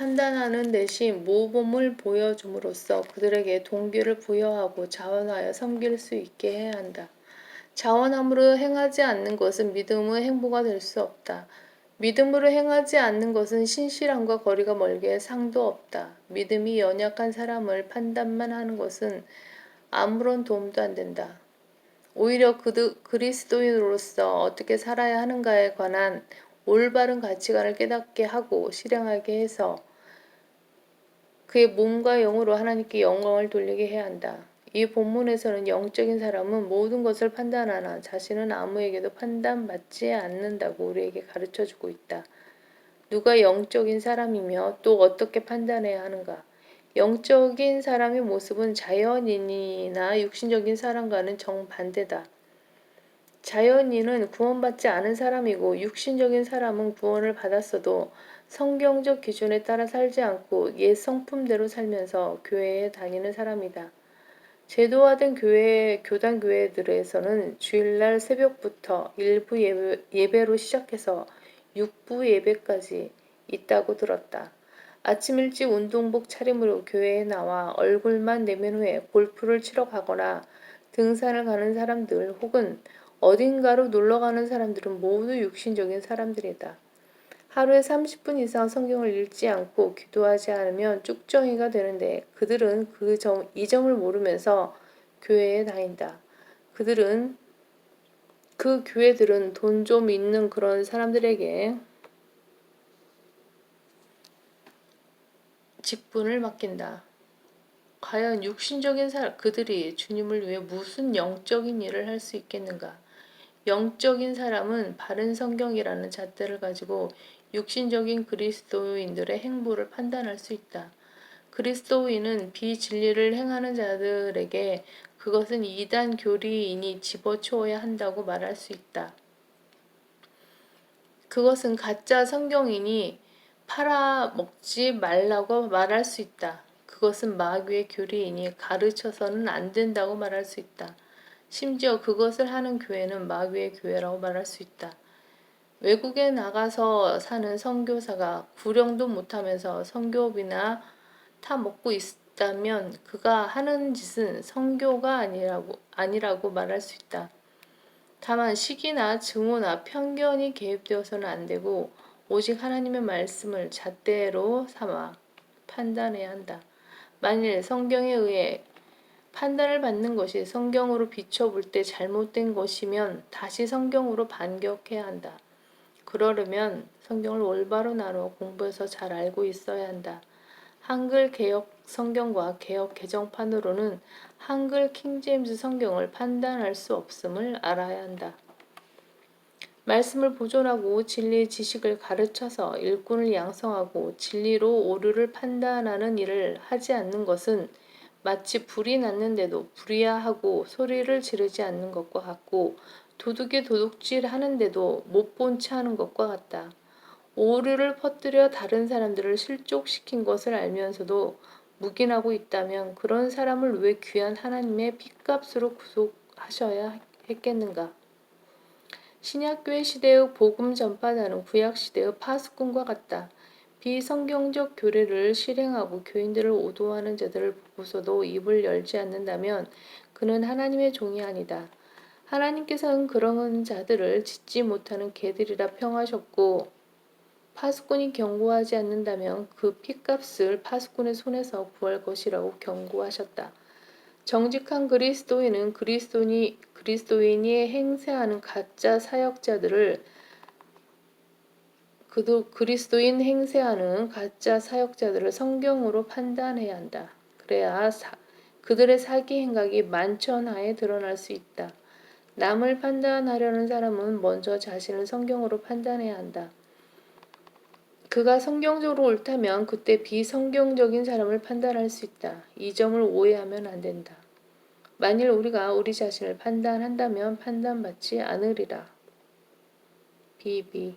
판단하는 대신 모범을 보여줌으로써 그들에게 동기를 부여하고 자원하여 섬길 수 있게 해야 한다. 자원함으로 행하지 않는 것은 믿음의 행보가 될 수 없다. 믿음으로 행하지 않는 것은 신실함과 거리가 멀게 상도 없다. 믿음이 연약한 사람을 판단만 하는 것은 아무런 도움도 안 된다. 오히려 그 그리스도인으로서 어떻게 살아야 하는가에 관한 올바른 가치관을 깨닫게 하고 실행하게 해서 그의 몸과 영으로 하나님께 영광을 돌리게 해야 한다. 이 본문에서는 영적인 사람은 모든 것을 판단하나 자신은 아무에게도 판단받지 않는다고 우리에게 가르쳐 주고 있다. 누가 영적인 사람이며 또 어떻게 판단해야 하는가? 영적인 사람의 모습은 자연인이나 육신적인 사람과는 정반대다. 자연인은 구원받지 않은 사람이고 육신적인 사람은 구원을 받았어도 성경적 기준에 따라 살지 않고 옛 성품대로 살면서 교회에 다니는 사람이다. 제도화된 교회, 교단 교회들에서는 주일날 새벽부터 일부 예배, 예배로 시작해서 육부 예배까지 있다고 들었다. 아침 일찍 운동복 차림으로 교회에 나와 얼굴만 내면 후에 골프를 치러 가거나 등산을 가는 사람들 혹은 어딘가로 놀러 가는 사람들은 모두 육신적인 사람들이다. 하루에 30분 이상 성경을 읽지 않고 기도하지 않으면 쭉정이가 되는데 그들은 그 점, 이 점을 모르면서 교회에 다닌다. 그들은 그 교회들은 돈 좀 있는 그런 사람들에게 직분을 맡긴다. 과연 육신적인 사 그들이 주님을 위해 무슨 영적인 일을 할 수 있겠는가? 영적인 사람은 바른 성경이라는 잣대를 가지고 육신적인 그리스도인들의 행보를 판단할 수 있다. 그리스도인은 비진리를 행하는 자들에게 그것은 이단 교리인이 집어치워야 한다고 말할 수 있다. 그것은 가짜 성경인이 팔아먹지 말라고 말할 수 있다. 그것은 마귀의 교리인이 가르쳐서는 안 된다고 말할 수 있다. 심지어 그것을 하는 교회는 마귀의 교회라고 말할 수 있다. 외국에 나가서 사는 선교사가 구령도 못하면서 선교비나 타 먹고 있다면 그가 하는 짓은 선교가 아니라고 아니라고 말할 수 있다. 다만 시기나 증오나 편견이 개입되어서는 안 되고 오직 하나님의 말씀을 잣대로 삼아 판단해야 한다. 만일 성경에 의해 판단을 받는 것이 성경으로 비춰볼 때 잘못된 것이면 다시 성경으로 반격해야 한다. 그러려면 성경을 올바로 나눠 공부해서 잘 알고 있어야 한다. 한글 개혁 성경과 개혁 개정판으로는 한글 킹제임스 성경을 판단할 수 없음을 알아야 한다. 말씀을 보존하고 진리의 지식을 가르쳐서 일꾼을 양성하고 진리로 오류를 판단하는 일을 하지 않는 것은 마치 불이 났는데도 불이야 하고 소리를 지르지 않는 것과 같고 도둑이 도둑질 하는데도 못 본 채 하는 것과 같다. 오류를 퍼뜨려 다른 사람들을 실족시킨 것을 알면서도 묵인하고 있다면 그런 사람을 왜 귀한 하나님의 핏값으로 구속하셔야 했겠는가? 신약교회 시대의 복음 전파자는 구약 시대의 파수꾼과 같다. 비성경적 교리를 실행하고 교인들을 오도하는 자들을 보고서도 입을 열지 않는다면 그는 하나님의 종이 아니다. 하나님께서는 그런 자들을 짓지 못하는 개들이라 평하셨고 파수꾼이 경고하지 않는다면 그 핏값을 파수꾼의 손에서 구할 것이라고 경고하셨다. 정직한 그리스도인은 그리스도인이, 그리스도인이 행세하는 가짜 사역자들을 그도 그리스도인 행세하는 가짜 사역자들을 성경으로 판단해야 한다. 그래야 사, 그들의 사기 행각이 만천하에 드러날 수 있다. 남을 판단하려는 사람은 먼저 자신을 성경으로 판단해야 한다. 그가 성경적으로 옳다면 그때 비성경적인 사람을 판단할 수 있다. 이 점을 오해하면 안 된다. 만일 우리가 우리 자신을 판단한다면 판단받지 않으리라. 비비